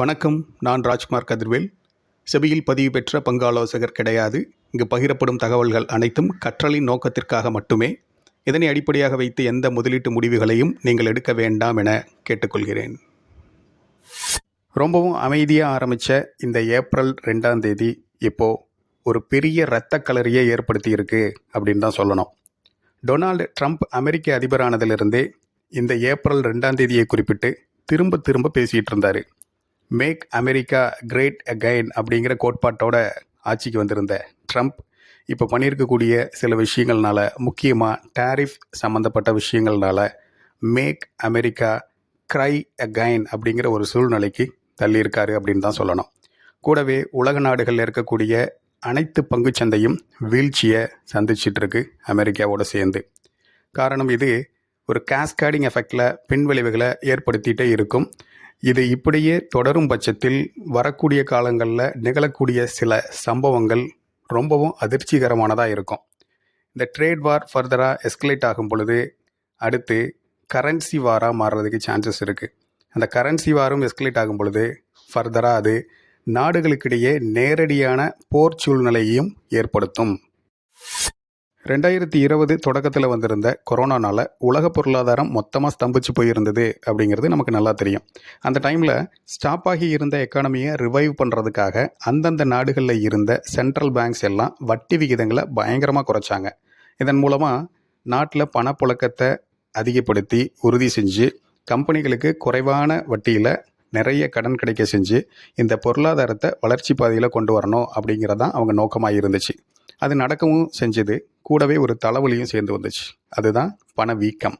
வணக்கம் நான் ராஜ்குமார் கதிர்வேல். செபியில் பதிவு பெற்ற பங்காலோசகர் கிடையாது. இங்கு பகிரப்படும் தகவல்கள் அனைத்தும் கற்றலின் நோக்கத்திற்காக மட்டுமே. இதனை அடிப்படையாக வைத்து எந்த முதலீட்டு முடிவுகளையும் நீங்கள் எடுக்க வேண்டாம் என கேட்டுக்கொள்கிறேன். ரொம்பவும் அமைதியாக ஆரம்பித்த இந்த ஏப்ரல் ரெண்டாம் தேதி இப்போது ஒரு பெரிய இரத்த கலரியை ஏற்படுத்தியிருக்கு அப்படின்னு தான் சொல்லணும். டொனால்டு ட்ரம்ப் அமெரிக்க அதிபரானதிலிருந்தே இந்த ஏப்ரல் ரெண்டாம் தேதியை குறிப்பிட்டு திரும்ப திரும்ப பேசிகிட்டு இருந்தார். மேக் அமெரிக்கா கிரேட் அகைன் அப்படிங்கிற கோட்பாட்டோட ஆட்சிக்கு வந்திருந்த ட்ரம்ப் இப்போ பண்ணியிருக்கக்கூடிய சில விஷயங்கள்னால முக்கியமாக டாரிஃப் சம்மந்தப்பட்ட விஷயங்கள்னால மேக் அமெரிக்கா க்ரை அகைன் அப்படிங்கிற ஒரு சூழ்நிலைக்கு தள்ளியிருக்காரு அப்படின்னு தான் சொல்லணும். கூடவே உலக நாடுகளில் இருக்கக்கூடிய அனைத்து பங்குச்சந்தையும் வீழ்ச்சியை சந்திச்சிட்ருக்கு அமெரிக்காவோடு அமெரிக்காவோட சேர்ந்து. காரணம் இது ஒரு கேஸ்காடிங் எஃபெக்டில் பின்விளைவுகளை ஏற்படுத்திகிட்டே இருக்கும். இது இப்படியே தொடரும் பட்சத்தில் வரக்கூடிய காலங்களில் நிகழக்கூடிய சில சம்பவங்கள் ரொம்பவும் அதிர்ச்சிகரமானதாக இருக்கும். இந்த ட்ரேட் வார் ஃபர்தராக எஸ்கலேட் ஆகும் பொழுது அடுத்து கரன்சி வாராக மாறுறதுக்கு சான்சஸ் இருக்குது அந்த கரன்சி வாரும் எஸ்கலேட் ஆகும் பொழுது ஃபர்தராக அது நாடுகளுக்கிடையே நேரடியான போர் சூழ்நிலையையும் ஏற்படுத்தும். ரெண்டாயிரத்தி இருபது தொடக்கத்தில் வந்திருந்த கொரோனானால உலக பொருளாதாரம் மொத்தமாக ஸ்தம்பிச்சு போயிருந்தது அப்படிங்கிறது நமக்கு நல்லா தெரியும். அந்த டைமில் ஸ்டாப் ஆகி இருந்த எக்கானமியை ரிவைவ் பண்ணுறதுக்காக அந்தந்த நாடுகளில் இருந்த சென்ட்ரல் பேங்க்ஸ் எல்லாம் வட்டி விகிதங்களை பயங்கரமாக குறைச்சாங்க. இதன் மூலமாக நாட்டில் பணப்புழக்கத்தை அதிகப்படுத்தி உறுதி செஞ்சு கம்பெனிகளுக்கு குறைவான வட்டியில் நிறைய கடன் கிடைக்க செஞ்சு இந்த பொருளாதாரத்தை வளர்ச்சி பாதையில் கொண்டு வரணும் அப்படிங்கிறது தான் அவங்க நோக்கமாக இருந்துச்சு அது நடக்கவும் செஞ்சது. கூடவே ஒரு தலைவலியும் சேர்ந்து வந்துச்சு. அதுதான் பணவீக்கம்.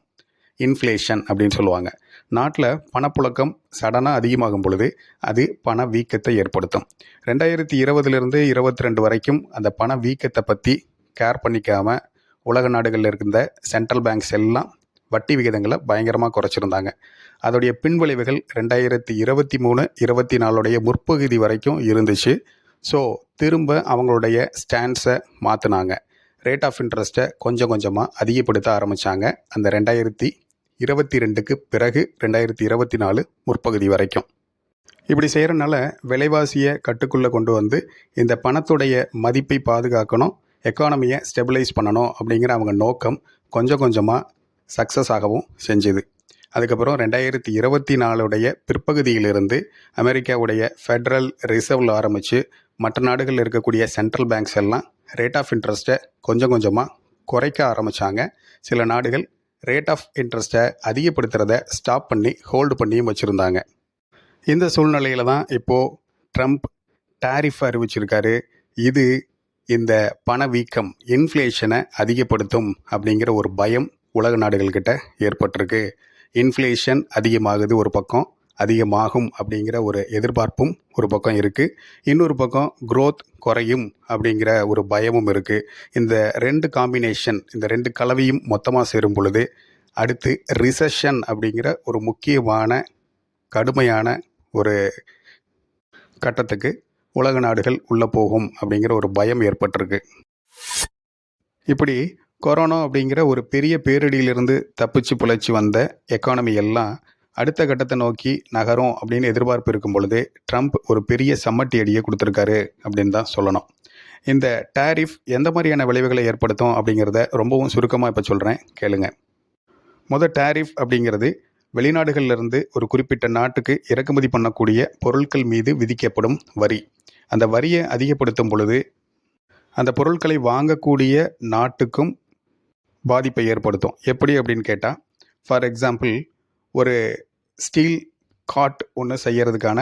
இன்ஃப்ளேஷன் அப்படின்னு சொல்லுவாங்க. நாட்டில் பணப்புழக்கம் சடனாக அதிகமாகும் பொழுது அது பண வீக்கத்தை ஏற்படுத்தும். ரெண்டாயிரத்தி இருபதுலேருந்து இருபத்தி ரெண்டு வரைக்கும் அந்த பண வீக்கத்தை பற்றி கேர் பண்ணிக்காமல் உலக நாடுகளில் இருந்த சென்ட்ரல் பேங்க்ஸ் எல்லாம் வட்டி விகிதங்களை பயங்கரமாக குறைச்சிருந்தாங்க. அதோடைய பின்விளைவுகள் ரெண்டாயிரத்தி இருபத்தி மூணு இருபத்தி நாலுடைய முற்பகுதி வரைக்கும் இருந்துச்சு. ஸோ திரும்ப அவங்களுடைய ஸ்டாண்ட்ஸை மாற்றினாங்க ரேட் ஆஃப் இன்ட்ரெஸ்ட்டை கொஞ்சம் கொஞ்சமாக அதிகப்படுத்த ஆரம்பித்தாங்க அந்த ரெண்டாயிரத்தி இருபத்தி ரெண்டுக்கு பிறகு ரெண்டாயிரத்தி இருபத்தி நாலு முற்பகுதி வரைக்கும். இப்படி செய்கிறனால விலைவாசியை கட்டுக்குள்ளே கொண்டு வந்து இந்த பணத்துடைய மதிப்பை பாதுகாக்கணும் எக்கானமியை ஸ்டெபிலைஸ் பண்ணணும் அப்படிங்கிற அவங்க நோக்கம் கொஞ்சம் கொஞ்சமாக சக்ஸஸ் ஆகவும் செஞ்சுது. அதுக்கப்புறம் ரெண்டாயிரத்தி இருபத்தி நாலுடைய பிற்பகுதியிலிருந்து அமெரிக்காவுடைய ஃபெட்ரல் ரிசர்வில் ஆரம்பித்து மற்ற நாடுகளில் இருக்கக்கூடிய சென்ட்ரல் பேங்க்ஸ் எல்லாம் ரேட் ஆஃப் இன்ட்ரெஸ்ட்டை கொஞ்சம் கொஞ்சமாக குறைக்க ஆரம்பித்தாங்க சில நாடுகள் ரேட் ஆஃப் இன்ட்ரெஸ்ட்டை அதிகப்படுத்துகிறத ஸ்டாப் பண்ணி ஹோல்டு பண்ணியும் வச்சுருந்தாங்க. இந்த சூழ்நிலையில் தான் இப்போது ட்ரம்ப் டாரிஃப் அறிவிச்சிருக்காரு. இது இந்த பணவீக்கம் இன்ஃப்ளேஷனை அதிகப்படுத்தும் அப்படிங்கிற ஒரு பயம் உலக நாடுகள்கிட்ட ஏற்பட்டிருக்கு. இன்ஃப்ளேஷன் அதிகமாகுது ஒரு பக்கம் அதிகமாகும் அப்படிங்கிற ஒரு எதிர்பார்ப்பும் ஒரு பக்கம் இருக்குது இன்னொரு பக்கம் க்ரோத் குறையும் அப்படிங்கிற ஒரு பயமும் இருக்குது இந்த ரெண்டு காம்பினேஷன் இந்த ரெண்டு கலவையும் மொத்தமாக சேரும் பொழுது அடுத்து ரிசஷன் அப்படிங்கிற ஒரு முக்கியமான கடுமையான ஒரு கட்டத்துக்கு உலக நாடுகள் உள்ளே போகும் அப்படிங்கிற ஒரு பயம் ஏற்பட்டிருக்கு. இப்படி கொரோனா அப்படிங்கிற ஒரு பெரிய பேரிடியிலிருந்து தப்பிச்சு பிழைச்சி வந்த எக்கானமி எல்லாம் அடுத்த கட்டத்தை நோக்கி நகரும் அப்படின்னு எதிர்பார்ப்பு இருக்கும் பொழுது ட்ரம்ப் ஒரு பெரிய சம்மட்டி அடியை கொடுத்துருக்காரு அப்படின்னு தான் சொல்லணும். இந்த டாரிஃப் எந்த மாதிரியான விளைவுகளை ஏற்படுத்தும் அப்படிங்கிறத ரொம்பவும் சுருக்கமாக இப்போ சொல்கிறேன் கேளுங்க. முதல் டாரிஃப் அப்படிங்கிறது வெளிநாடுகளிலிருந்து ஒரு குறிப்பிட்ட நாட்டுக்கு இறக்குமதி பண்ணக்கூடிய பொருட்கள் மீது விதிக்கப்படும் வரி. அந்த வரியை அதிகப்படுத்தும் பொழுது அந்த பொருட்களை வாங்கக்கூடிய நாட்டுக்கும் பாதிப்பை ஏற்படுத்தும். எப்படி அப்படின்னு கேட்டால் ஃபார் எக்ஸாம்பிள் ஒரு ஸ்டீல் காட் ஒன்று செய்யறதுக்கான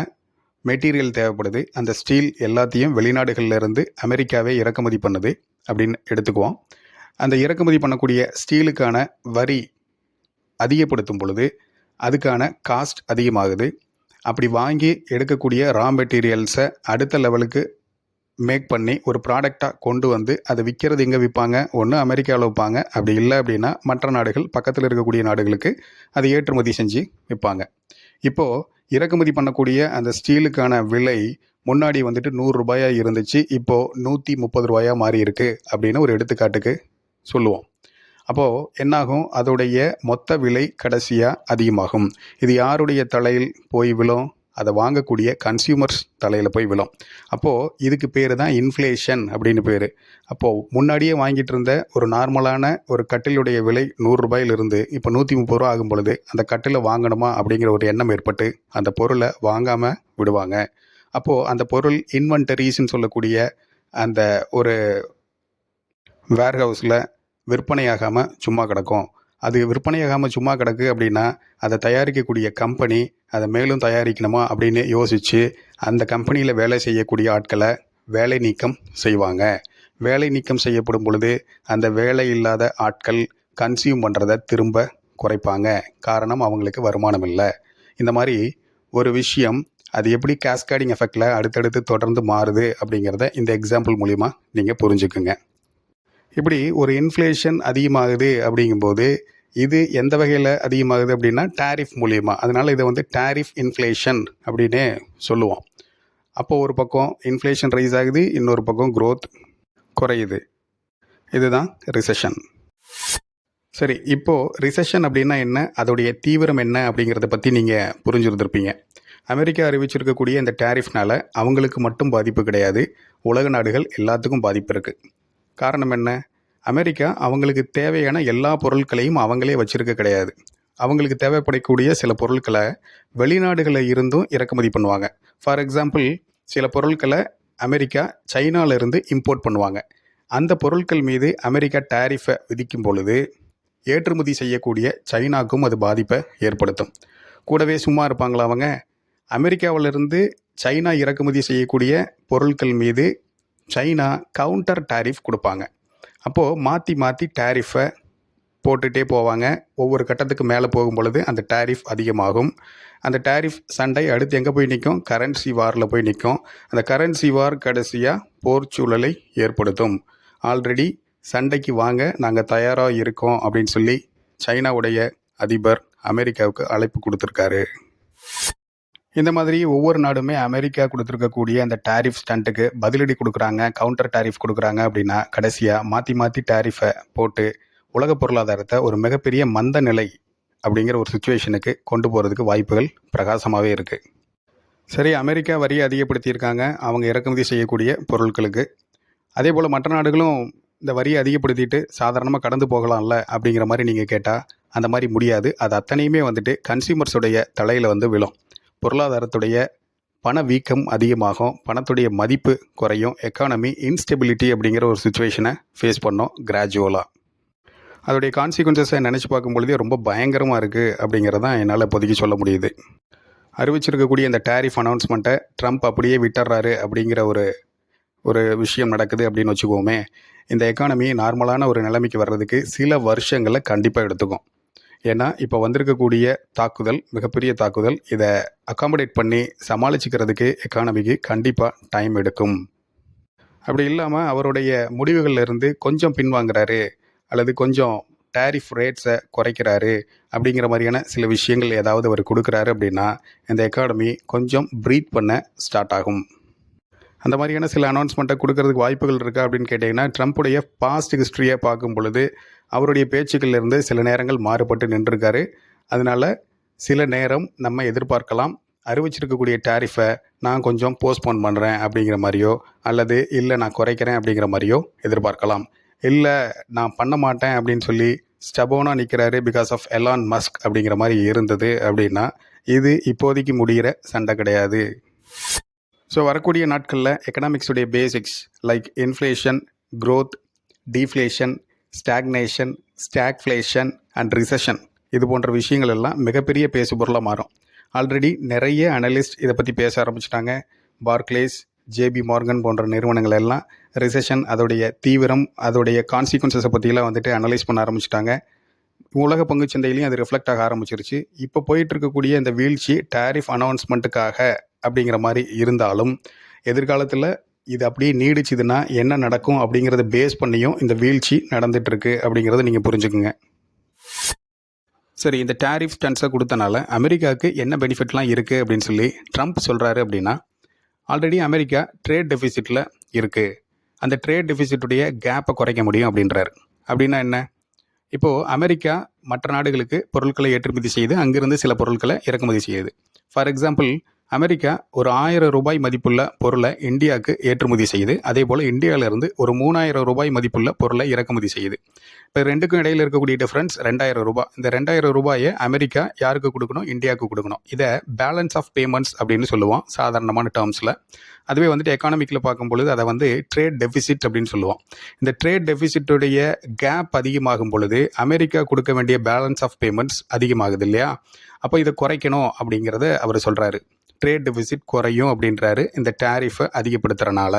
மெட்டீரியல் தேவைப்படுது. அந்த ஸ்டீல் எல்லாத்தையும் வெளிநாடுகளில் இருந்து அமெரிக்காவே இறக்குமதி பண்ணுது அப்படின்னு எடுத்துக்குவோம். அந்த இறக்குமதி பண்ணக்கூடிய ஸ்டீலுக்கான வரி அதிகப்படுத்தும் பொழுது அதுக்கான காஸ்ட் அதிகமாகுது. அப்படி வாங்கி எடுக்கக்கூடிய ரா மெட்டீரியல்ஸை அடுத்த லெவலுக்கு மேக் பண்ணி ஒரு ப்ராடக்டாக கொண்டு வந்து அதை விற்கிறது எங்கே விற்பாங்க? ஒன்று அமெரிக்காவில் விற்பாங்க. அப்படி இல்லை அப்படின்னா மற்ற நாடுகள் பக்கத்தில் இருக்கக்கூடிய நாடுகளுக்கு அதை ஏற்றுமதி செஞ்சு விற்பாங்க. இப்போது இறக்குமதி பண்ணக்கூடிய அந்த ஸ்டீலுக்கான விலை முன்னாடி வந்துட்டு நூறு ரூபாயாக இருந்துச்சு. இப்போது நூற்றி முப்பது ரூபாயாக மாறி இருக்குது அப்படின்னு ஒரு எடுத்துக்காட்டுக்கு சொல்லுவோம். அப்போது என்னாகும்? அதோடைய மொத்த விலை கடைசியாக அதிகமாகும். இது யாருடைய தலையில் போய் விழும்? அதை வாங்கக்கூடிய கன்சியூமர்ஸ் தலையில் போய் விழும். அப்போது இதுக்கு பேர் தான் இன்ஃப்ளேஷன் அப்படின்னு பேர். அப்போது முன்னாடியே வாங்கிட்டு இருந்த ஒரு நார்மலான ஒரு கட்டிலுடைய விலை நூறுரூபாயிலிருந்து இப்போ நூற்றி முப்பது ரூபா ஆகும் பொழுது அந்த கட்டிலை வாங்கணுமா அப்படிங்கிற ஒரு எண்ணம் ஏற்பட்டு அந்த பொருளை வாங்காமல் விடுவாங்க. அப்போது அந்த பொருள் இன்வென்டரிஸ்ன்னு சொல்லக்கூடிய அந்த ஒரு வேர்ஹவுஸில் விற்பனையாகாமல் சும்மா கிடக்கும். அது விற்பனையாகாமல் சும்மா கிடக்கு அப்படின்னா அதை தயாரிக்கக்கூடிய கம்பெனி அதை மேலும் தயாரிக்கணுமா அப்படின்னு யோசித்து அந்த கம்பெனியில் வேலை செய்யக்கூடிய ஆட்களை வேலை நீக்கம் செய்வாங்க. வேலை நீக்கம் செய்யப்படும் பொழுது அந்த வேலை இல்லாத ஆட்கள் கன்சியூம் பண்ணுறதை திரும்ப குறைப்பாங்க. காரணம் அவங்களுக்கு வருமானம் இல்லை. இந்த மாதிரி ஒரு விஷயம் அது எப்படி கேஸ்கேடிங் எஃபெக்டில் அடுத்தடுத்து தொடர்ந்து மாறுது அப்படிங்கிறத இந்த எக்ஸாம்பிள் மூலிமா நீங்கள் புரிஞ்சுக்குங்க. இப்படி ஒரு இன்ஃப்ளேஷன் அதிகமாகுது அப்படிங்கும்போது இது எந்த வகையில் அதிகமாகுது அப்படின்னா டேரிஃப் மூலியமாக அதனால் இதை வந்து டேரிஃப் இன்ஃப்ளேஷன் அப்படின்னே சொல்லுவோம். அப்போ ஒரு பக்கம் இன்ஃப்ளேஷன் ரைஸ் ஆகுது இன்னொரு பக்கம் க்ரோத் குறையுது. இதுதான் ரிசெஷன் சரி இப்போது ரிசெஷன் அப்படின்னா என்ன? அதோடைய தீவிரம் என்ன அப்படிங்கிறத பற்றி நீங்கள் புரிஞ்சுருந்துருப்பீங்க. அமெரிக்கா அறிவிச்சிருக்கக்கூடிய இந்த டேரிஃப்னால் அவங்களுக்கு மட்டும் பாதிப்பு கிடையாது. உலக நாடுகள் எல்லாத்துக்கும் பாதிப்பு இருக்குது காரணம் என்ன? அமெரிக்கா அவங்களுக்கு தேவையான எல்லா பொருட்களையும் அவங்களே வச்சுருக்க கிடையாது. அவங்களுக்கு தேவைப்படக்கூடிய சில பொருட்களை வெளிநாடுகளில் இருந்தும் இறக்குமதி பண்ணுவாங்க. ஃபார் எக்ஸாம்பிள் சில பொருட்களை அமெரிக்கா சைனால இம்போர்ட் பண்ணுவாங்க. அந்த பொருட்கள் மீது அமெரிக்கா டேரிஃபை விதிக்கும் பொழுது ஏற்றுமதி செய்யக்கூடிய சைனாக்கும் அது பாதிப்பை ஏற்படுத்தும். கூடவே சும்மா இருப்பாங்களா அவங்க? அமெரிக்காவிலிருந்து சைனா இறக்குமதி செய்யக்கூடிய பொருட்கள் மீது சைனா கவுண்டர் டாரிஃப் கொடுப்பாங்க. அப்போது மாற்றி மாற்றி டேரிஃபை போட்டுகிட்டே போவாங்க. ஒவ்வொரு கட்டத்துக்கு மேலே போகும் பொழுது அந்த டேரிஃப் அதிகமாகும். அந்த டேரிஃப் சண்டை அடுத்து எங்கே போய் நிற்கும் கரன்சி வாரில் போய் நிற்கும் அந்த கரன்சி வார் கடைசியாக போர் சூழலை ஏற்படுத்தும். ஆல்ரெடி சண்டைக்கு வாங்க நாங்கள் தயாராக இருக்கோம் அப்படின்னு சொல்லி சைனாவுடைய அதிபர் அமெரிக்காவுக்கு அழைப்பு கொடுத்துருக்காரு. இந்த மாதிரி ஒவ்வொரு நாடுமே அமெரிக்கா கொடுத்துருக்கக்கூடிய அந்த டேரிஃப் ஸ்டண்ட்டுக்கு பதிலடி கொடுக்குறாங்க கவுண்டர் டேரிஃப் கொடுக்குறாங்க அப்படின்னா கடைசியாக மாற்றி மாற்றி டேரிஃபை போட்டு உலக பொருளாதாரத்தை ஒரு மிகப்பெரிய மந்த நிலை அப்படிங்கிற ஒரு சுச்சுவேஷனுக்கு கொண்டு போகிறதுக்கு வாய்ப்புகள் பிரகாசமாகவே இருக்குது சரி அமெரிக்கா வரியை அதிகப்படுத்தியிருக்காங்க. அவங்க இறக்குமதி செய்யக்கூடிய பொருட்களுக்கு. அதே போல் மற்ற நாடுகளும் இந்த வரியை அதிகப்படுத்திட்டு சாதாரணமாக கடந்து போகலாம்ல அப்படிங்கிற மாதிரி நீங்கள் கேட்டால் அந்த மாதிரி முடியாது. அது அத்தனையுமே வந்துட்டு கன்சியூமர்ஸுடைய தலையில் வந்து விழும். பொருளாதாரத்துடைய பண வீக்கம் அதிகமாகும் பணத்துடைய மதிப்பு குறையும் எக்கானமி இன்ஸ்டெபிலிட்டி அப்படிங்கிற ஒரு சுச்சுவேஷனை ஃபேஸ் பண்ணோம் கிராஜுவலாக அதோடைய கான்சிக்வன்சஸை நினச்சி பார்க்கும்பொழுதே ரொம்ப பயங்கரமாக இருக்குது அப்படிங்கிறதான் என்னால் இப்போதைக்கு சொல்ல முடியுது. அறிவிச்சிருக்கக்கூடிய இந்த டேரிஃப் அனௌன்ஸ்மெண்ட்டை ட்ரம்ப் அப்படியே விட்டுறாரு அப்படிங்கிற ஒரு ஒரு விஷயம் நடக்குது அப்படின்னு வச்சுக்கோமே இந்த எக்கானமி நார்மலான ஒரு நிலைமைக்கு வர்றதுக்கு சில வருஷங்களை கண்டிப்பாக எடுத்துக்கும். ஏன்னா இப்போ வந்திருக்கக்கூடிய தாக்குதல் மிகப்பெரிய தாக்குதல் இதை அக்காமடேட் பண்ணி சமாளிச்சுக்கிறதுக்கு எக்கானமிக்கு கண்டிப்பாக டைம் எடுக்கும். அப்படி இல்லாமல் அவருடைய முடிவுகள்ல இருந்து கொஞ்சம் பின்வாங்குறாரு அல்லது கொஞ்சம் டேரிஃப் ரேட்ஸை குறைக்கிறாரு அப்படிங்கிற மாதிரியான சில விஷயங்கள் ஏதாவது அவர் கொடுக்குறாரு அப்படின்னா இந்த எக்கானமி கொஞ்சம் ப்ரீத் பண்ண ஸ்டார்ட் ஆகும். அந்த மாதிரியான சில அனௌன்ஸ்மெண்ட்டை கொடுக்கறதுக்கு வாய்ப்புகள் இருக்கா அப்படின்னு கேட்டிங்கன்னா ட்ரம்ப்புடைய பாஸ்ட் ஹிஸ்ட்ரியை பார்க்கும் பொழுது அவருடைய பேச்சுக்கள்ல இருந்து சில நேரங்கள் மாறுபட்டு நின்றுருக்காரு. அதனால சில நேரம் நம்ம எதிர்பார்க்கலாம். அறிவிச்சிருக்கக்கூடிய டேரிஃபை நான் கொஞ்சம் போஸ்ட்போன் பண்ணுறேன் அப்படிங்கிற மாதிரியோ அல்லது இல்லை நான் குறைக்கிறேன் அப்படிங்கிற மாதிரியோ எதிர்பார்க்கலாம். இல்லை நான் பண்ண மாட்டேன் அப்படின்னு சொல்லி ஸ்டபோனாக நிற்கிறாரு பிகாஸ் ஆஃப் எலான் மஸ்க் அப்படிங்கிற மாதிரி இருந்தது அப்படின்னா இது இப்போதைக்கு முடிகிற சண்டை கிடையாது. ஸோ வரக்கூடிய நாட்களில் எக்கனாமிக்ஸுடைய basics like inflation growth deflation stagnation stagflation and recession இது போன்ற விஷயங்கள் எல்லாம் மிகப்பெரிய பேசுபொருளாக மாறும். ஆல்ரெடி நிறைய அனலிஸ்ட் இதை பற்றி பேச ஆரம்பிச்சிட்டாங்க. பார்க்லேஸ் ஜேபி மார்கன் போன்ற நிறுவனங்கள் எல்லாம் ரிசெஷன் அதோடைய தீவிரம் அதோடைய கான்சிக்வன்சஸை பற்றிலாம் வந்துட்டு அனலைஸ் பண்ண ஆரம்பிச்சிட்டாங்க. உலக பங்குச் சந்தையிலையும் அது ரிஃப்ளெக்ட் ஆக ஆரம்பிச்சிருச்சு. இப்போ போயிட்டு இருக்கக்கூடிய இந்த வீழ்ச்சி டேரிஃப் அனௌன்ஸ்மெண்ட்டுக்காக அப்படிங்கிற மாதிரி இருந்தாலும் எதிர்காலத்தில் இது அப்படியே நீடிச்சுதுன்னா என்ன நடக்கும் அப்படிங்கிறத பேஸ் பண்ணியும் இந்த வீழ்ச்சி நடந்துகிட்ருக்கு அப்படிங்கிறத நீங்கள் புரிஞ்சுக்குங்க. சரி இந்த டேரிஃப் ஸ்டன்ஸை கொடுத்தனால அமெரிக்காவுக்கு என்ன பெனிஃபிட்லாம் இருக்குது அப்படின்னு சொல்லி ட்ரம்ப் சொல்கிறாரு அப்படின்னா ஆல்ரெடி அமெரிக்கா ட்ரேட் டெஃபிசிட்டில் இருக்குது அந்த ட்ரேட் டெஃபிசிட்டுடைய கேப்பை குறைக்க முடியும் அப்படின்றாரு. அப்படின்னா என்ன? இப்போது அமெரிக்கா மற்ற நாடுகளுக்கு பொருட்களை ஏற்றுமதி செய்து அங்கிருந்து சில பொருட்களை இறக்குமதி செய்யுது. ஃபார் எக்ஸாம்பிள் அமெரிக்கா ஒரு ஆயிரம் ரூபாய் மதிப்புள்ள பொருளை இந்தியாவுக்கு ஏற்றுமதி செய்யுது. அதே போல் இந்தியாவிலேருந்து ஒரு மூணாயிரம் ரூபாய் மதிப்புள்ள பொருளை இறக்குமதி செய்யுது. இப்போ ரெண்டுக்கும் இடையில் இருக்கக்கூடிய டிஃப்ரென்ஸ் ரெண்டாயிரம் ரூபாய். இந்த ரெண்டாயிரம் ரூபாயை அமெரிக்கா யாருக்கு கொடுக்கணும்? இந்தியாவுக்கு கொடுக்கணும். இதை பேலன்ஸ் ஆஃப் பேமெண்ட்ஸ் அப்படின்னு சொல்லுவோம் சாதாரணமான டேர்ம்ஸில் அதுவே வந்துட்டு எக்கானமிக்கில் பார்க்கும்பொழுது அதை வந்து ட்ரேட் டெபிசிட் அப்படின்னு சொல்லுவோம். இந்த ட்ரேட் டெபிசிட்டுடைய கேப் அதிகமாகும் பொழுது அமெரிக்கா கொடுக்க வேண்டிய பேலன்ஸ் ஆஃப் பேமெண்ட்ஸ் அதிகமாகுது இல்லையா? அப்போ இதை குறைக்கணும் அப்படிங்கிறத அவர் சொல்கிறாரு ட்ரேட் டெபிசிட் குறையும் அப்படின்றாரு. இந்த டேரிஃபை அதிகப்படுத்துகிறனால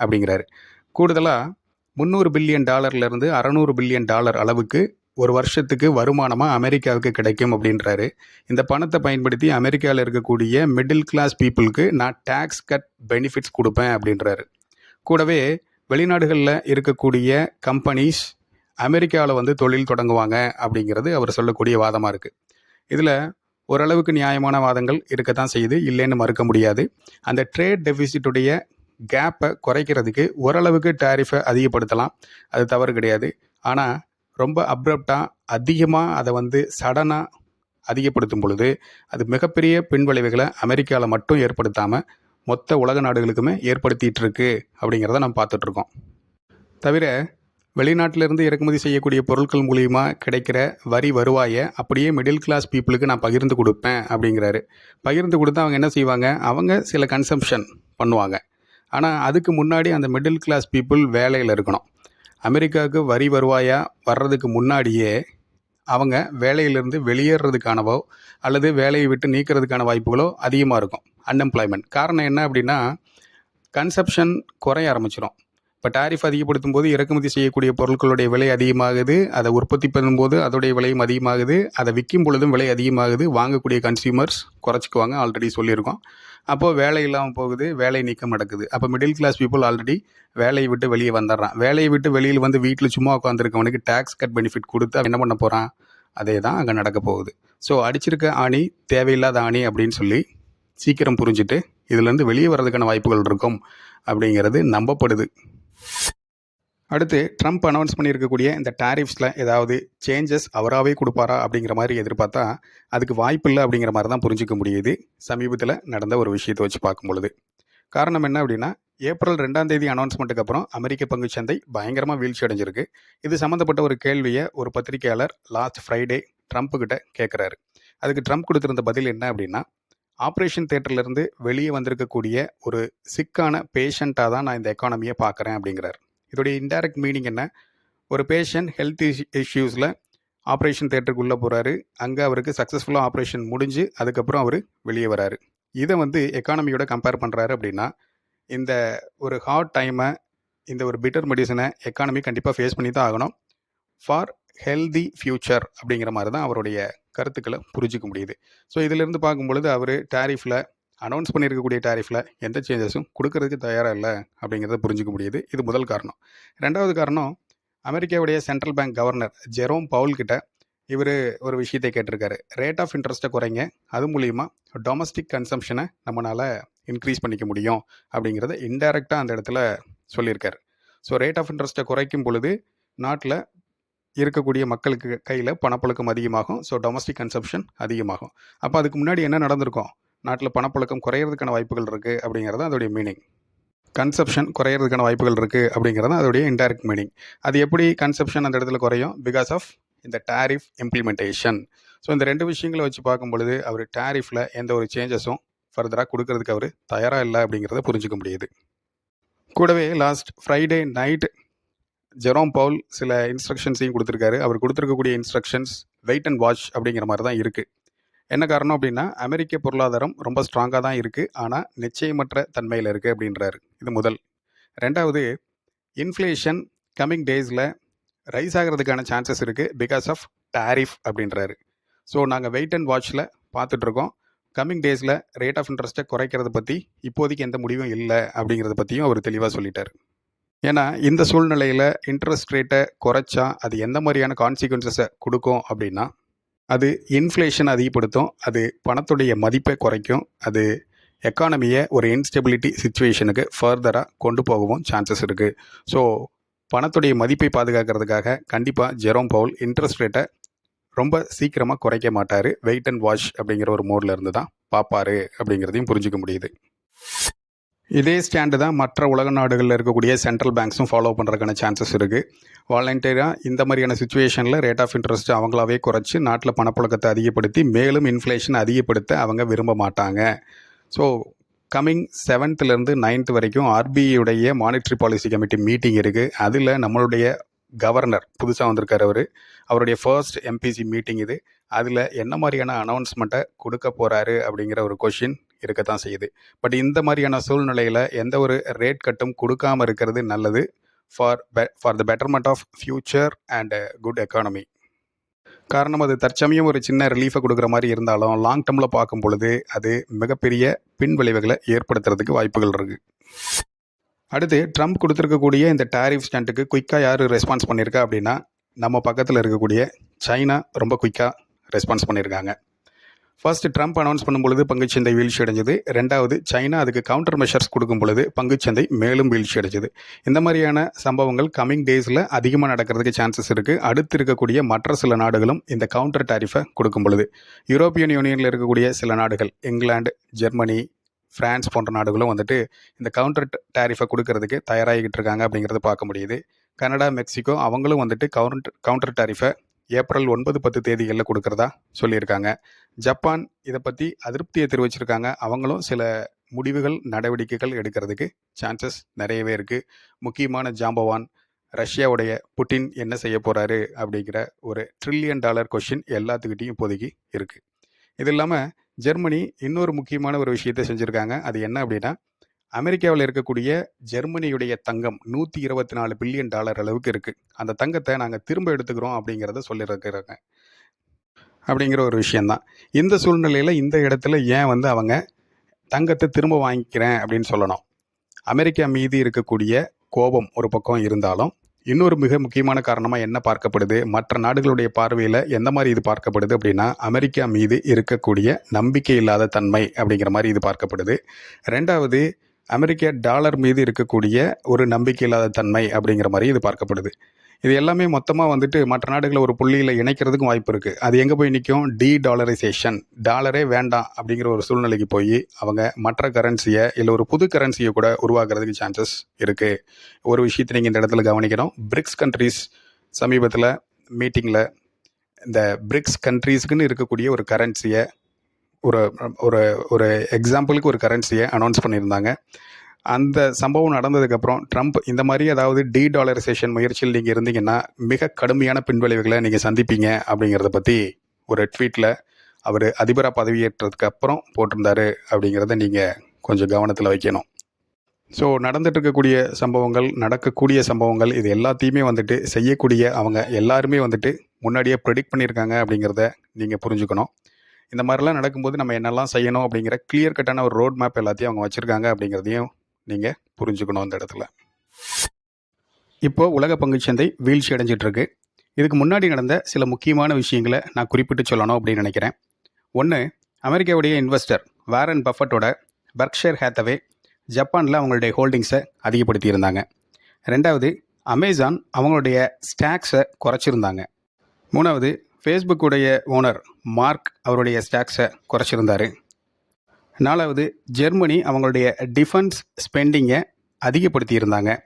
அப்படிங்கிறாரு. கூடுதலாக முந்நூறு பில்லியன் டாலர்லேருந்து அறநூறு பில்லியன் டாலர் அளவுக்கு ஒரு வருஷத்துக்கு வருமானமாக அமெரிக்காவுக்கு கிடைக்கும் அப்படின்றாரு. இந்த பணத்தை பயன்படுத்தி அமெரிக்காவில் இருக்கக்கூடிய மிடில் கிளாஸ் பீப்புளுக்கு நான் டேக்ஸ் கட் பெனிஃபிட்ஸ் கொடுப்பேன் அப்படின்றாரு. கூடவே வெளிநாடுகளில் இருக்கக்கூடிய கம்பெனிஸ் அமெரிக்காவில் வந்து தொழில் தொடங்குவாங்க அப்படிங்கிறது அவர் சொல்லக்கூடிய வாதமாக இருக்குது இதில் ஓரளவுக்கு நியாயமான வாதங்கள் இருக்க தான் செய்யுது. இல்லைன்னு மறுக்க முடியாது. அந்த ட்ரேட் டெபிசிட்டுடைய கேப்பை குறைக்கிறதுக்கு ஓரளவுக்கு டேரிஃபை அதிகப்படுத்தலாம். அது தவறு கிடையாது. ஆனால் ரொம்ப அப்ரப்டாக அதிகமாக அதை வந்து சடனாக அதிகப்படுத்தும் பொழுது அது மிகப்பெரிய பின்விளைவுகளை அமெரிக்காவில் மட்டும் ஏற்படுத்தாமல் மொத்த உலக நாடுகளுக்குமே ஏற்படுத்திகிட்டு இருக்கு அப்படிங்கிறத நம்ம பார்த்துட்ருக்கோம் தவிர வெளிநாட்டிலிருந்து இறக்குமதி செய்யக்கூடிய பொருட்கள் மூலிமா கிடைக்கிற வரி வருவாயை அப்படியே மிடில் கிளாஸ் பீப்புளுக்கு நான் பகிர்ந்து கொடுப்பேன் அப்படிங்கிறாரு. பகிர்ந்து கொடுத்தா அவங்க என்ன செய்வாங்க? அவங்க சில கன்சம்ஷன் பண்ணுவாங்க. ஆனால் அதுக்கு முன்னாடி அந்த மிடில் கிளாஸ் பீப்புள் வேலையில் இருக்கணும். அமெரிக்காவுக்கு வரி வருவாயாக வர்றதுக்கு முன்னாடியே அவங்க வேலையிலிருந்து வெளியேறதுக்கானவோ அல்லது வேலையை விட்டு நீக்கிறதுக்கான வாய்ப்புகளோ அதிகமாக இருக்கும். அன்எம்ப்ளாய்மெண்ட் காரணம் என்ன அப்படின்னா கன்சப்ஷன் குறைய ஆரம்பிச்சிடும் இப்போ டாரிஃப் அதிகப்படுத்தும் போது இறக்குமதி செய்யக்கூடிய பொருட்களுடைய விலை அதிகமாகுது. அதை உற்பத்தி பண்ணும்போது அதோடைய விலையும் அதிகமாகுது. அதை விற்கும் பொழுதும் விலை அதிகமாகுது. வாங்கக்கூடிய கன்சியூமர்ஸ் குறைச்சிக்குவாங்க ஆல்ரெடி சொல்லியிருக்கோம். அப்போது வேலை இல்லாமல் போகுது. வேலை நீக்கம் நடக்குது. அப்போ மிடில் கிளாஸ் பீப்புள் ஆல்ரெடி வேலையை விட்டு வெளியே வந்துடுறான். வேலையை விட்டு வெளியில் வந்து வீட்டில் சும்மா உட்காந்துருக்கவனுக்கு டேக்ஸ் கட் பெனிஃபிட் கொடுத்து என்ன பண்ண போகிறான் அதே தான் அங்கே நடக்க போகுது. ஸோ அடிச்சிருக்க ஆணி தேவையில்லாத ஆணி அப்படின்னு சொல்லி சீக்கிரம் புரிஞ்சுட்டு இதுலேருந்து வெளியே வர்றதுக்கான வாய்ப்புகள் இருக்கும் அப்படிங்கிறது நம்பப்படுது. அடுத்து ட்ரம்ப் அனௌன்ஸ் பண்ணியிருக்கக்கூடிய இந்த டாரிஃப்ஸில் ஏதாவது சேஞ்சஸ் அவராகவே கொடுப்பாரா அப்படிங்கிற மாதிரி எதிர்பார்த்தா அதுக்கு வாய்ப்பு இல்லை அப்படிங்கிற மாதிரி தான் புரிஞ்சிக்க முடியுது. சமீபத்தில் நடந்த ஒரு விஷயத்தை வச்சு பார்க்கும் பொழுது காரணம் என்ன அப்படின்னா ஏப்ரல் ரெண்டாம் தேதி அனௌன்ஸ்மெண்ட்டுக்கு அப்புறம் அமெரிக்க பங்கு சந்தை பயங்கரமாக வீழ்ச்சி அடைஞ்சிருக்கு. இது சம்மந்தப்பட்ட ஒரு கேள்வியை ஒரு பத்திரிகையாளர் லாஸ்ட் ஃப்ரைடே ட்ரம்ப்புக்கிட்ட கேட்குறாரு அதுக்கு ட்ரம்ப் கொடுத்துருந்த பதில் என்ன அப்படின்னா ஆப்ரேஷன் தேட்டர்லேருந்து வெளியே வந்திருக்கக்கூடிய ஒரு சிக்கான பேஷண்ட்டாக தான் நான் இந்த எக்கானமியை பார்க்குறேன் அப்படிங்கிறார். இதோடைய இன்டைரக்ட் மீனிங் என்ன? ஒரு பேஷண்ட் ஹெல்த் இஷ்யூஸில் ஆப்ரேஷன் தேட்டருக்குள்ளே போகிறாரு அங்கே அவருக்கு சக்ஸஸ்ஃபுல்லாக ஆப்ரேஷன் முடிஞ்சு அதுக்கப்புறம் அவர் வெளியே வராரு. இதை வந்து எக்கானமியோட கம்பேர் பண்ணுறாரு அப்படின்னா இந்த ஒரு ஹார்ட் டைமை இந்த ஒரு பிட்டர் மெடிசனை எக்கானமி கண்டிப்பாக ஃபேஸ் பண்ணி தான் ஆகணும். ஃபார் ஹெல்தி ஃப்யூச்சர் அப்படிங்கிற மாதிரி தான் அவருடைய கருத்துக்களை புரிஞ்சிக்க முடியுது. ஸோ இதிலிருந்து பார்க்கும்பொழுது அவர் டேரிஃபில் அனௌன்ஸ் பண்ணியிருக்கக்கூடிய டேரிஃபில் எந்த சேஞ்சஸும் கொடுக்கறதுக்கு தயாராக இல்லை அப்படிங்கிறத புரிஞ்சிக்க முடியுது. இது முதல் காரணம். ரெண்டாவது காரணம் அமெரிக்காவுடைய central bank governor Jerome Powell கிட்ட இவர் ஒரு விஷயத்தை கேட்டிருக்காரு. ரேட் ஆஃப் இன்ட்ரெஸ்ட்டை குறைங்க. அது மூலிமா டொமஸ்டிக் கன்சம்ஷனை நம்மளால் இன்க்ரீஸ் பண்ணிக்க முடியும் அப்படிங்கிறத இன்டைரக்டாக அந்த இடத்துல சொல்லியிருக்காரு. ஸோ ரேட் ஆஃப் இன்ட்ரெஸ்ட்டை குறைக்கும் பொழுது நாட்டில் இருக்கக்கூடிய மக்களுக்கு கையில் பணப்பழக்கம் அதிகமாகும். ஸோ டொமஸ்டிக் கன்சப்ஷன் அதிகமாகும். அப்போ அதுக்கு முன்னாடி என்ன நடந்திருக்கும்? நாட்டில் பணப்பழக்கம் குறையிறதுக்கான வாய்ப்புகள் இருக்குது அப்படிங்கிறது அதோடைய மீனிங் கன்செப்ஷன் குறையிறதுக்கான வாய்ப்புகள் இருக்குது அப்படிங்கிறது அதோடைய இன்டைரக்ட் மீனிங் அது எப்படி கன்சப்ஷன் அந்த இடத்துல குறையும்? பிகாஸ் ஆஃப் இந்த டேரிஃப் இம்ப்ளிமெண்டேஷன் ஸோ இந்த ரெண்டு விஷயங்களை வச்சு பார்க்கும் பொழுது அவர் டேரிஃபில் எந்த ஒரு சேஞ்சஸும் ஃபர்தராக கொடுக்கறதுக்கு அவர் தயாராக இல்லை அப்படிங்கிறத புரிஞ்சுக்க முடியுது. கூடவே last Friday night Jerome Powell சில இன்ஸ்ட்ரக்ஷன்ஸையும் கொடுத்துருக்காரு. அவர் கொடுத்துருக்கக்கூடிய இன்ஸ்ட்ரக்ஷன்ஸ் வெயிட் அண்ட் வாட்ச் அப்படிங்கிற மாதிரி தான் இருக்குது என்ன காரணம் அப்படின்னா அமெரிக்க பொருளாதாரம் ரொம்ப ஸ்ட்ராங்காக தான் இருக்குது ஆனால் நிச்சயமற்ற தன்மையில் இருக்குது அப்படின்றாரு. இது முதல். ரெண்டாவது இன்ஃப்ளேஷன் கம்மிங் டேஸில் ரைஸ் ஆகிறதுக்கான சான்சஸ் இருக்குது பிகாஸ் ஆஃப் டாரிஃப் அப்படின்றாரு. ஸோ நாங்கள் வெயிட் அண்ட் வாட்ச்சில் பார்த்துட்ருக்கோம். கம்மிங் டேஸில் ரேட் ஆஃப் இன்ட்ரெஸ்ட்டை குறைக்கிறத பற்றி இப்போதைக்கு எந்த முடிவும் இல்லை அப்படிங்கிறத பற்றியும் அவர் தெளிவாக சொல்லிட்டார். ஏன்னா இந்த சூழ்நிலையில் இன்ட்ரெஸ்ட் ரேட்டை குறைச்சா அது எந்த மாதிரியான கான்சிக்வன்சஸை கொடுக்கும் அப்படின்னா அது இன்ஃப்ளேஷன் அதிகப்படுத்தும் அது பணத்துடைய மதிப்பை குறைக்கும் அது எக்கானமியை ஒரு இன்ஸ்டெபிலிட்டி சுச்சுவேஷனுக்கு ஃபர்தராக கொண்டு போகவும் சான்சஸ் இருக்குது ஸோ பணத்துடைய மதிப்பை பாதுகாக்கிறதுக்காக கண்டிப்பாக ஜெரோம் பவுல் இன்ட்ரெஸ்ட் ரேட்டை ரொம்ப சீக்கிரமாக குறைக்க மாட்டார். வெயிட் அண்ட் வாஷ் அப்படிங்கிற ஒரு மோடில் இருந்து தான் பார்ப்பாரு அப்படிங்கிறதையும் புரிஞ்சுக்க முடியுது. இதே ஸ்டாண்டு தான் மற்ற உலக நாடுகளில் இருக்கக்கூடிய சென்ட்ரல் பேங்க்ஸும் ஃபாலோ பண்ணுறதுக்கான சான்சஸ் இருக்குது வாலண்டியராக இந்த மாதிரியான சுச்சுவேஷனில் ரேட் ஆஃப் இன்ட்ரெஸ்ட் அவங்களாவே குறைச்சி நாட்டில் பணப்புழக்கத்தை அதிகப்படுத்தி மேலும் இன்ஃப்ளேஷன் அதிகப்படுத்த அவங்க விரும்ப மாட்டாங்க. ஸோ கம்மிங் செவன்த்துலேருந்து நைன்த் வரைக்கும் ஆர்பிஐயுடைய மானிட்ரி பாலிசி கமிட்டி மீட்டிங் இருக்குது அதில் நம்மளுடைய கவர்னர் புதுசாக வந்திருக்கார் அவர். அவருடைய ஃபர்ஸ்ட் எம்பிசி மீட்டிங் இது. அதில் என்ன மாதிரியான அனௌன்ஸ்மெண்ட்டை கொடுக்க போகிறாரு அப்படிங்கிற ஒரு கொஷின் இருக்கத்தான் செய்யுது. பட் இந்த மாதிரியான சூழ்நிலையில் எந்த ஒரு ரேட் கட்டும் கொடுக்காம இருக்கிறது நல்லது ஃபார் பெ for the betterment of future and good economy காரணம் அது தற்சமயம் ஒரு சின்ன ரிலீஃபை கொடுக்குற மாதிரி இருந்தாலும் லாங் டேர்மில் பார்க்கும் பொழுது அது மிகப்பெரிய பின் விளைவுகளை ஏற்படுத்துறதுக்கு வாய்ப்புகள் இருக்குது அடுத்து ட்ரம்ப் கொடுத்துருக்கக்கூடிய இந்த டாரிஃப் ஸ்டண்ட்டுக்கு குயிக்காக யார் ரெஸ்பான்ஸ் பண்ணியிருக்கா அப்படின்னா நம்ம பக்கத்தில் இருக்கக்கூடிய சைனா ரொம்ப குயிக்காக ரெஸ்பான்ஸ் பண்ணியிருக்காங்க ஃபர்ஸ்ட் ட்ரம்ப் அனௌன்ஸ் பண்ணும் பொழுது பங்குச்சந்தை வீழ்ச்சி அடைஞ்சது ரெண்டாவது சைனா அதுக்கு கவுண்டர் மெஷர்ஸ் கொடுக்கும் பொழுது பங்குச்சந்தை மேலும் வீழ்ச்சி அடைஞ்சது இந்த மாதிரியான சம்பவங்கள் கம்மிங் டேஸில் அதிகமாக நடக்கிறதுக்கு சான்சஸ் இருக்குது அடுத்து இருக்கக்கூடிய மற்ற சில நாடுகளும் இந்த கவுண்டர் டாரிஃபை கொடுக்கும் பொழுது. யூரோப்பியன் யூனியனில் இருக்கக்கூடிய சில நாடுகள் இங்கிலாந்து ஜெர்மனி ஃப்ரான்ஸ் போன்ற நாடுகளும் வந்துட்டு இந்த கவுண்டர் டாரிஃபை கொடுக்கறதுக்கு தயாராகிக்கிட்டு இருக்காங்க அப்படிங்கிறத பார்க்க முடியுது. கனடா மெக்சிகோ அவங்களும் வந்துட்டு கவுண்டர் கவுண்டர் டாரிஃபை ஏப்ரல் ஒன்பது பத்து தேதிகளில் கொடுக்கறதா சொல்லியிருக்காங்க. ஜப்பான் இதை பற்றி அதிருப்தியை தெரிவிச்சிருக்காங்க. அவங்களும் சில முடிவுகள் நடவடிக்கைகள் எடுக்கிறதுக்கு சான்சஸ் நிறையவே இருக்குது முக்கியமான ஜாம்பவான் ரஷ்யாவுடைய புட்டின் என்ன செய்ய போகிறாரு அப்படிங்கிற ஒரு ட்ரில்லியன் டாலர் கொஷின் எல்லாத்துக்கிட்டையும் இப்போதைக்கு இருக்குது இது இல்லாமல் ஜெர்மனி இன்னொரு முக்கியமான ஒரு விஷயத்தை செஞ்சுருக்காங்க. அது என்ன அப்படின்னா அமெரிக்காவில் இருக்கக்கூடிய ஜெர்மனியுடைய தங்கம் நூற்றி இருபத்தி நாலு பில்லியன் டாலர் அளவுக்கு இருக்குது அந்த தங்கத்தை நாங்கள் திரும்ப எடுத்துக்கிறோம் அப்படிங்கிறத சொல்லியிருக்கிறாங்க. அப்படிங்கிற ஒரு விஷயந்தான் இந்த சூழ்நிலையில் இந்த இடத்துல ஏன் வந்து அவங்க தங்கத்தை திரும்ப வாங்கிக்கிறேன் அப்படின்னு சொல்லணும்? அமெரிக்கா மீது இருக்கக்கூடிய கோபம் ஒரு பக்கம் இருந்தாலும் இன்னொரு மிக முக்கியமான காரணமாக என்ன பார்க்கப்படுது? மற்ற நாடுகளுடைய பார்வையில் எந்த மாதிரி இது பார்க்கப்படுது அப்படின்னா அமெரிக்கா மீது இருக்கக்கூடிய நம்பிக்கை இல்லாத தன்மை அப்படிங்கிற மாதிரி இது பார்க்கப்படுது. ரெண்டாவது அமெரிக்க டாலர் மீது இருக்கக்கூடிய ஒரு நம்பிக்கை இல்லாத தன்மை அப்படிங்கிற மாதிரி இது பார்க்கப்படுது. இது எல்லாமே மொத்தமாக வந்துட்டு மற்ற நாடுகளை ஒரு புள்ளியில் இணைக்கிறதுக்கும் வாய்ப்பு இருக்குது அது எங்கே போய் நிற்கும் டி டாலரைசேஷன் டாலரே வேண்டாம் அப்படிங்கிற ஒரு சூழ்நிலைக்கு போய் அவங்க மற்ற கரன்சியை இல்லை ஒரு புது கரன்சியை கூட உருவாக்குறதுக்கு சான்சஸ் இருக்குது ஒரு விஷயத்தை நீங்கள் இந்த இடத்துல கவனிக்கணும். பிரிக்ஸ் கண்ட்ரீஸ் சமீபத்தில் மீட்டிங்கில் இந்த பிரிக்ஸ் கண்ட்ரீஸ்க்குன்னு இருக்கக்கூடிய ஒரு கரன்சியை ஒரு ஒரு ஒரு எக்ஸாம்பிளுக்கு ஒரு கரன்சியை அனௌன்ஸ் பண்ணியிருந்தாங்க. அந்த சம்பவம் நடந்ததுக்கப்புறம் ட்ரம்ப் இந்த மாதிரி அதாவது டி டாலரைசேஷன் முயற்சியில் நீங்கள் இருந்தீங்கன்னா மிக கடுமையான பின்விளைவுகளை நீங்கள் சந்திப்பீங்க அப்படிங்கிறத பற்றி ஒரு ட்வீட்டில் அவர் அதிபராக பதவியேற்றதுக்கு அப்புறம் போட்டிருந்தாரு அப்படிங்கிறத நீங்கள் கொஞ்சம் கவனத்தில் வைக்கணும். ஸோ நடந்துட்டு இருக்கக்கூடிய சம்பவங்கள் நடக்கக்கூடிய சம்பவங்கள் இது எல்லாத்தையுமே வந்துட்டு செய்யக்கூடிய அவங்க எல்லாருமே வந்துட்டு முன்னாடியே ப்ரெடிக்ட் பண்ணியிருக்காங்க அப்படிங்கிறத நீங்கள் புரிஞ்சுக்கணும். இந்த மாதிரிலாம் நடக்கும்போது நம்ம என்னெல்லாம் செய்யணும் அப்படிங்கிற கிளியர் கட்டான ஒரு ரோட் மேப் எல்லாத்தையும் அவங்க வச்சுருக்காங்க அப்படிங்கிறதையும் நீங்கள் புரிஞ்சுக்கணும் அந்த இடத்துல. இப்போது உலக பங்குச்சந்தை வீழ்ச்சி அடைஞ்சிட்ருக்கு இதுக்கு முன்னாடி நடந்த சில முக்கியமான விஷயங்களை நான் குறிப்பிட்டு சொல்லணும் அப்படின்னு நினைக்கிறேன். ஒன்று அமெரிக்காவுடைய இன்வெஸ்டர் வாரன் பஃபட்டோட பர்க்ஷர் ஹேத்தவே ஜப்பானில் அவங்களுடைய ஹோல்டிங்ஸை அதிகப்படுத்தியிருந்தாங்க. ரெண்டாவது அமேசான் அவங்களுடைய ஸ்டாக்ஸை குறைச்சிருந்தாங்க. மூணாவது ஃபேஸ்புக்குடைய ஓனர் மார்க் அவருடைய ஸ்டாக்ஸை குறைச்சிருந்தார். நாலாவது ஜெர்மனி அவங்களுடைய டிஃபென்ஸ் ஸ்பெண்டிங்கை அதிகப்படுத்தியிருந்தாங்க.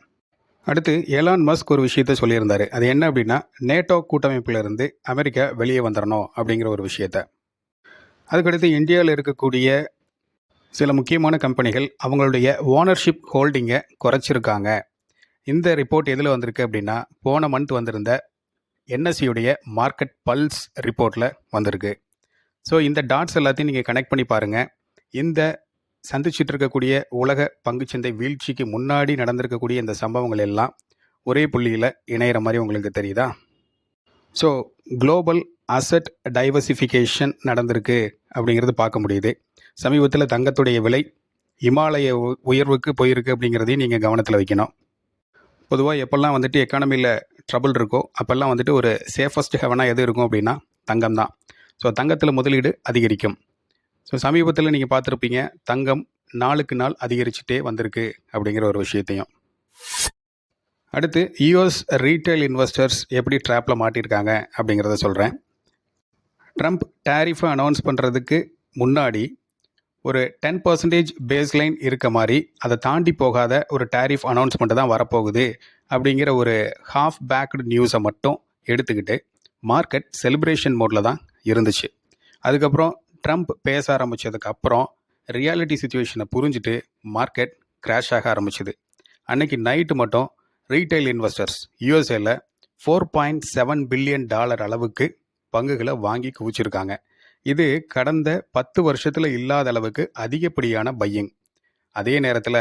அடுத்து ஏலான் மஸ்க் ஒரு விஷயத்த சொல்லியிருந்தார். அது என்ன அப்படின்னா நேட்டோ கூட்டமைப்பிலிருந்து அமெரிக்கா வெளியே வந்துடணும் அப்படிங்கிற ஒரு விஷயத்த. அதுக்கடுத்து இந்தியாவில் இருக்கக்கூடிய சில முக்கியமான கம்பெனிகள் அவங்களுடைய ஓனர்ஷிப் ஹோல்டிங்கை குறைச்சிருக்காங்க. இந்த ரிப்போர்ட் எதில் வந்திருக்கு அப்படின்னா போன மந்த் வந்திருந்த என்எஸ்சியுடைய மார்க்கெட் பல்ஸ் ரிப்போர்ட்டில் வந்திருக்கு. ஸோ இந்த டாட்ஸ் எல்லாத்தையும் நீங்கள் கனெக்ட் பண்ணி பாருங்கள் இந்த சந்திச்சுட்டு இருக்கக்கூடிய உலக பங்குச்சந்தை வீழ்ச்சிக்கு முன்னாடி நடந்திருக்கக்கூடிய இந்த சம்பவங்கள் எல்லாம் ஒரே புள்ளியில் இணையிற மாதிரி உங்களுக்கு தெரியுதா? ஸோ குளோபல் அசட் டைவர்சிஃபிகேஷன் நடந்திருக்கு அப்படிங்கிறது பார்க்க முடியுது. சமீபத்தில் தங்கத்துடைய விலை இமாலய உ- உயர்வுக்கு போயிருக்கு அப்படிங்கிறதையும் நீங்கள் கவனத்தில் வைக்கணும். பொதுவாக எப்போல்லாம் வந்துட்டு எக்கானமியில் ட்ரபுள் இருக்கோ அப்போல்லாம் வந்துட்டு ஒரு சேஃபஸ்ட் ஹெவனாக எது இருக்கும் அப்படின்னா தங்கம் தான் ஸோ தங்கத்தில் முதலீடு அதிகரிக்கும். ஸோ சமீபத்தில் நீங்கள் பார்த்துருப்பீங்க தங்கம் நாளுக்கு நாள் அதிகரிச்சுட்டே வந்திருக்கு அப்படிங்கிற ஒரு விஷயத்தையும். அடுத்து யூஎஸ் ரீட்டைல் இன்வெஸ்டர்ஸ் எப்படி ட்ராப்பில் மாட்டியிருக்காங்க அப்படிங்கிறத சொல்கிறேன் ட்ரம்ப் டேரிஃபை அனௌன்ஸ் பண்ணுறதுக்கு முன்னாடி ஒரு டென் பர்சன்டேஜ் பேஸ்லைன் இருக்க மாதிரி அதை தாண்டி போகாத ஒரு டேரிஃப் அனௌன்ஸ்மெண்ட்டு தான் வரப்போகுது அப்படிங்கிற ஒரு ஹாஃப் பேக்டு நியூஸை மட்டும் எடுத்துக்கிட்டு மார்க்கெட் செலிப்ரேஷன் மோடில் தான் இருந்துச்சு. அதுக்கப்புறம் ட்ரம்ப் பேச ஆரம்பித்ததுக்கு அப்புறம் ரியாலிட்டி சுச்சுவேஷனை புரிஞ்சுட்டு மார்க்கெட் கிராஷ் ஆக ஆரம்பிச்சுது. அன்னைக்கு நைட்டு மட்டும் retail investors யூஎஸ்ஏல four point seven billion dollar அளவுக்கு பங்குகளை வாங்கி குவிச்சிருக்காங்க. இது கடந்த பத்து வருஷத்தில் இல்லாத அளவுக்கு அதிகப்படியான பையிங் அதே நேரத்தில்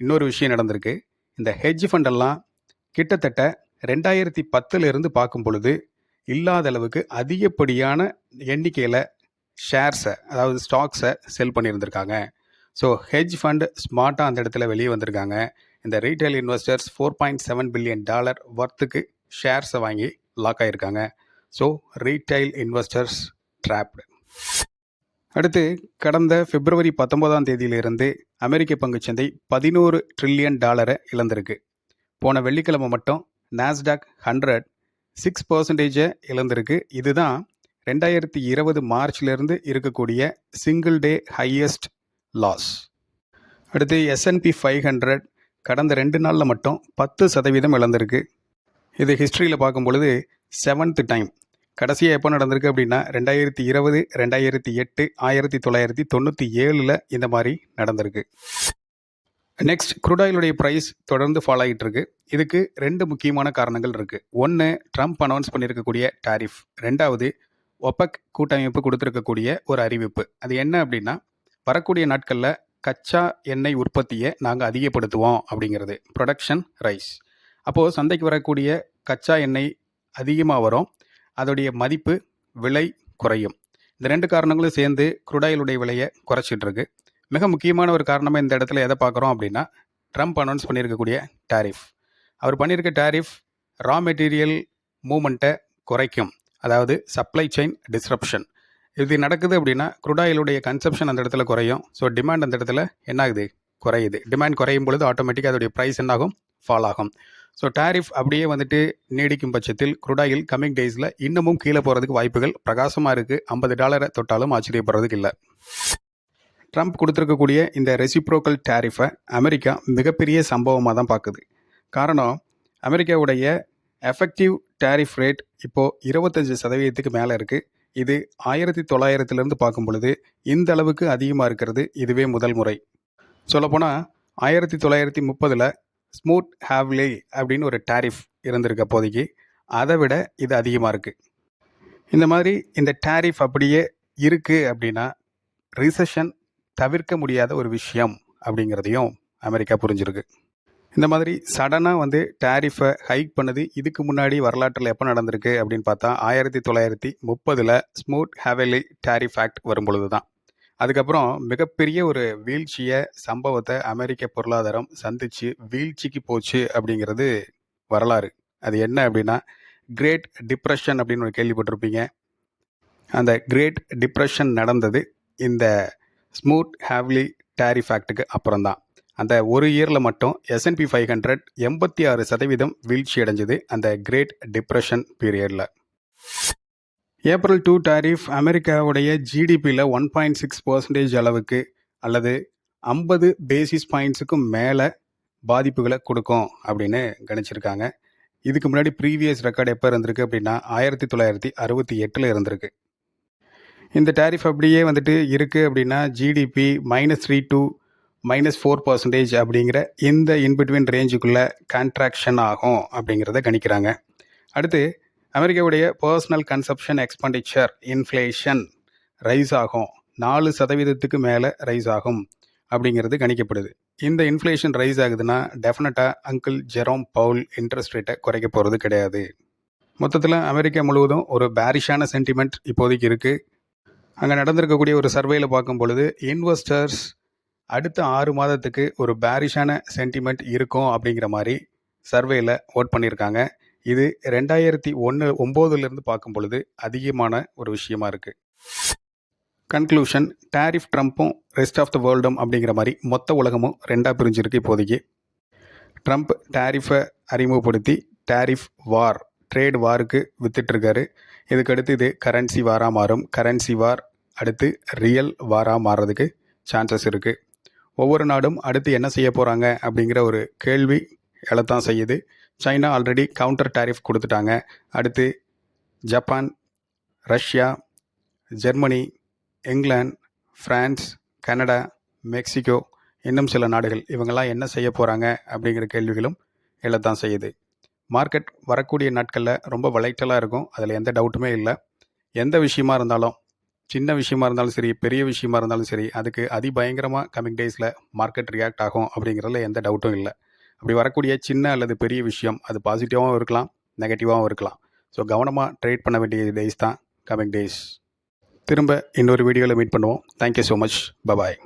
இன்னொரு விஷயம் நடந்திருக்கு. இந்த ஹெட்ஜ் ஃபண்டெல்லாம் கிட்டத்தட்ட ரெண்டாயிரத்தி பத்துலேருந்து பார்க்கும் பொழுது இல்லாத அளவுக்கு அதிகப்படியான எண்ணிக்கையில் ஷேர்ஸை அதாவது ஸ்டாக்ஸை செல் பண்ணியிருந்திருக்காங்க. ஸோ ஹெஜ் ஃபண்ட் ஸ்மார்ட்டாக அந்த இடத்துல வெளியே வந்திருக்காங்க. இந்த retail investors four point seven billion dollar ஒர்த்துக்கு ஷேர்ஸை வாங்கி லாக் ஆகியிருக்காங்க ஸோ ரீட்டைல் இன்வெஸ்டர்ஸ் ட்ராப்டு அடுத்து கடந்த பிப்ரவரி பத்தொன்பதாம் தேதியிலிருந்து அமெரிக்க பங்குச்சந்தை பதினோரு ட்ரில்லியன் டாலரை இழந்திருக்கு. போன வெள்ளிக்கிழமை மட்டும் நாஸ்டாக் ஹண்ட்ரட் சிக்ஸ் பர்சன்டேஜை இழந்திருக்கு. இதுதான் ரெண்டாயிரத்தி இருபது மார்ச்லேருந்து இருக்கக்கூடிய சிங்கிள் டே ஹையஸ்ட் லாஸ் அடுத்து S and P five hundred கடந்த ரெண்டு நாளில் மட்டும் பத்து சதவீதம் இழந்திருக்கு. இது ஹிஸ்ட்ரியில் பார்க்கும் பொழுது செவன்த் டைம் கடைசியாக எப்போ நடந்திருக்கு அப்படின்னா ரெண்டாயிரத்தி இருபது ரெண்டாயிரத்தி எட்டு ஆயிரத்தி தொள்ளாயிரத்தி தொண்ணூற்றி ஏழில் இந்த மாதிரி நடந்திருக்கு. நெக்ஸ்ட் குரூடாயிலுடைய ப்ரைஸ் தொடர்ந்து ஃபாலோ ஆகிட்டு இருக்கு. இதுக்கு ரெண்டு முக்கியமான காரணங்கள் இருக்குது ஒன்று ட்ரம்ப் அனௌன்ஸ் பண்ணியிருக்கக்கூடிய டாரிஃப் ரெண்டாவது ஒபக் கூட்டமைப்பு கொடுத்துருக்கக்கூடிய ஒரு அறிவிப்பு. அது என்ன அப்படின்னா வரக்கூடிய நாட்களில் கச்சா எண்ணெய் உற்பத்தியை நாங்கள் அதிகப்படுத்துவோம் அப்படிங்கிறது. ப்ரொடக்ஷன் ரைஸ் அப்போது சந்தைக்கு வரக்கூடிய கச்சா எண்ணெய் அதிகமாக வரும். அதோடைய மதிப்பு விலை குறையும். இந்த ரெண்டு காரணங்களும் சேர்ந்து குருடாயிலுடைய விலையை குறைச்சிட்ருக்கு மிக முக்கியமான ஒரு காரணமாக இந்த இடத்துல எதை பார்க்குறோம் அப்படின்னா ட்ரம்ப் அனௌன்ஸ் பண்ணியிருக்கக்கூடிய டாரிஃப் அவர் பண்ணியிருக்க டாரிஃப் ரா மெட்டீரியல் மூமெண்ட்டை குறைக்கும். அதாவது சப்ளை செயின் டிஸ்ரப்ஷன் இது நடக்குது அப்படின்னா குருடாயிலுடைய கன்சப்ஷன் அந்த இடத்துல குறையும். ஸோ டிமாண்ட் அந்த இடத்துல என்ன ஆகுது குறையுது. டிமாண்ட் குறையும் பொழுது ஆட்டோமேட்டிக்காக அதோடைய ப்ரைஸ் என்னாகும்? ஃபால் ஆகும். ஸோ டாரிஃப் அப்படியே வந்துட்டு நீடிக்கும் பட்சத்தில் குருடாயில் கம்மிங் டேஸில் இன்னமும் கீழே போகிறதுக்கு வாய்ப்புகள் பிரகாசமாக இருக்குது ஐம்பது டாலரை தொட்டாலும் ஆச்சரியப்படுறதுக்கு இல்லை. ட்ரம்ப் கொடுத்துருக்கக்கூடிய இந்த ரெசிப்ரோக்கல் டேரிஃபை அமெரிக்கா மிகப்பெரிய சம்பவமாக தான் பார்க்குது காரணம் அமெரிக்காவுடைய எஃபெக்டிவ் டேரிஃப் ரேட் இப்போது இருபத்தஞ்சி சதவீதத்துக்கு மேலே இருக்குது இது ஆயிரத்தி தொள்ளாயிரத்துலேருந்து பார்க்கும் பொழுது இந்த அளவுக்கு அதிகமாக இருக்கிறது இதுவே முதல் முறை. சொல்லப்போனால் ஆயிரத்தி தொள்ளாயிரத்தி முப்பதில் ஸ்மூத் ஹேவ்லே அப்படின்னு ஒரு டேரிஃப் இருந்திருக்கு அப்போதைக்கு. அதை விட இது அதிகமாக இருக்குது இந்த மாதிரி இந்த டேரிஃப் அப்படியே இருக்குது அப்படின்னா ரிசெஷன் தவிர்க்க முடியாத ஒரு விஷயம் அப்படிங்கிறதையும் அமெரிக்கா புரிஞ்சிருக்கு. இந்த மாதிரி சடனாக வந்து டேரிஃபை ஹைக் பண்ணது இதுக்கு முன்னாடி வரலாற்றில் எப்போ நடந்திருக்கு அப்படின்னு பார்த்தா ஆயிரத்தி தொள்ளாயிரத்தி முப்பதில் ஸ்மூத் ஹேவெலி டேரிஃப் ஆக்ட் வரும்பொழுது தான் அதுக்கப்புறம் மிகப்பெரிய ஒரு வீழ்ச்சியை சம்பவத்தை அமெரிக்க பொருளாதாரம் சந்திச்சு வீழ்ச்சிக்கு போச்சு அப்படிங்கிறது வரலாறு. அது என்ன அப்படின்னா கிரேட் டிப்ரெஷன் அப்படின்னு ஒரு கேள்விப்பட்டிருப்பீங்க. அந்த கிரேட் டிப்ரெஷன் நடந்தது இந்த ஸ்மூத் ஹேவ்லி டேரிஃப் ஃபேக்ட்டுக்கு அப்புறம் தான் அந்த ஒரு இயரில் மட்டும் எஸ்என்பி ஃபைவ் ஹண்ட்ரட் எண்பத்தி ஆறு சதவீதம் வீழ்ச்சி அடைஞ்சது அந்த கிரேட் டிப்ரெஷன் பீரியடில் ஏப்ரல் டூ டாரிஃப் அமெரிக்காவுடைய ஜிடிபியில் ஒன் பாயிண்ட் சிக்ஸ் பர்சன்டேஜ் அளவுக்கு அல்லது ஐம்பது பேசிஸ் பாயிண்ட்ஸுக்கும் மேலே பாதிப்புகளை கொடுக்கும் அப்படின்னு கணிச்சிருக்காங்க. இதுக்கு முன்னாடி ப்ரீவியஸ் ரெக்கார்டு எப்போ இருந்திருக்கு அப்படின்னா ஆயிரத்தி தொள்ளாயிரத்தி அறுபத்தி எட்டில் இருந்திருக்கு. இந்த டேரிஃப் அப்படியே வந்துட்டு இருக்குது அப்படின்னா GDP minus three to minus four percentage அப்படிங்கிற இந்த இன்பிட்வீன் ரேஞ்சுக்குள்ளே கான்ட்ராக்ஷன் ஆகும் அப்படிங்கிறத கணிக்கிறாங்க. அடுத்து அமெரிக்காவுடைய personal consumption expenditure inflation rise ஆகும். நாலு சதவீதத்துக்கு மேலே ரைஸ் ஆகும் அப்படிங்கிறது கணிக்கப்படுது. இந்த இன்ஃப்ளேஷன் ரைஸ் ஆகுதுன்னா டெஃபினட்டாக அங்கிள் ஜெரோம் பவுல் இன்ட்ரெஸ்ட் ரேட்டை குறைக்க போகிறது கிடையாது. மொத்தத்தில் அமெரிக்கா முழுவதும் ஒரு பேரிஷான சென்டிமெண்ட் இப்போதைக்கு இருக்குது அங்கே நடந்திருக்கக்கூடிய ஒரு சர்வேயில் பார்க்கும் பொழுது இன்வெஸ்டர்ஸ் அடுத்த ஆறு மாதத்துக்கு ஒரு பேரிஷான சென்டிமெண்ட் இருக்கும் அப்படிங்கிற மாதிரி சர்வேயில் ஓட் பண்ணியிருக்காங்க. இது ரெண்டாயிரத்தி ஒன்று ஒம்போதுலேருந்து பார்க்கும் பொழுது அதிகமான ஒரு விஷயமா இருக்குது கன்க்ளூஷன் டேரிஃப் ட்ரம்ப்பும் ரெஸ்ட் ஆஃப் த வேர்ல்டும் அப்படிங்கிற மாதிரி மொத்த உலகமும் ரெண்டாக பிரிஞ்சிருக்கு இப்போதைக்கு. ட்ரம்ப் டேரிஃபை அறிமுகப்படுத்தி டேரிஃப் வார் ட்ரேட் வாருக்கு வித்துட்ருக்காரு இதுக்கடுத்து இது கரன்சி வாராக மாறும். கரன்சி வார் அடுத்து ரியல் வாராக மாறுறதுக்கு சான்சஸ் இருக்குது ஒவ்வொரு நாடும் அடுத்து என்ன செய்ய போகிறாங்க அப்படிங்கிற ஒரு கேள்வி எழத்தான் செய்யுது. சைனா ஆல்ரெடி கவுண்டர் டாரிஃப் கொடுத்துட்டாங்க. அடுத்து Japan Russia Germany England France Canada Mexico இன்னும் சில நாடுகள் இவங்கெல்லாம் என்ன செய்ய போகிறாங்க அப்படிங்கிற கேள்விகளும் எழத்தான் செய்யுது. மார்க்கெட் வரக்கூடிய நாட்களில் ரொம்ப வளைட்டலாக இருக்கும். அதில் எந்த டவுட்டுமே இல்லை. எந்த விஷயமா இருந்தாலும் சின்ன விஷயமா இருந்தாலும் சரி பெரிய விஷயமா இருந்தாலும் சரி அதுக்கு அதிபயங்கரமாக கமிங் டேஸில் மார்க்கெட் ரியாக்ட் ஆகும் அப்படிங்கிறதுல எந்த டவுட்டும் இல்லை. அப்படி வரக்கூடிய சின்ன அல்லது பெரிய விஷயம் அது பாசிட்டிவாகவும் இருக்கலாம் நெகட்டிவாகவும் இருக்கலாம். ஸோ கவனமாக ட்ரேட் பண்ண வேண்டிய டேஸ் தான் கமிங் டேஸ் திரும்ப இன்னொரு வீடியோவில் மீட் பண்ணுவோம். Thank you so much bye bye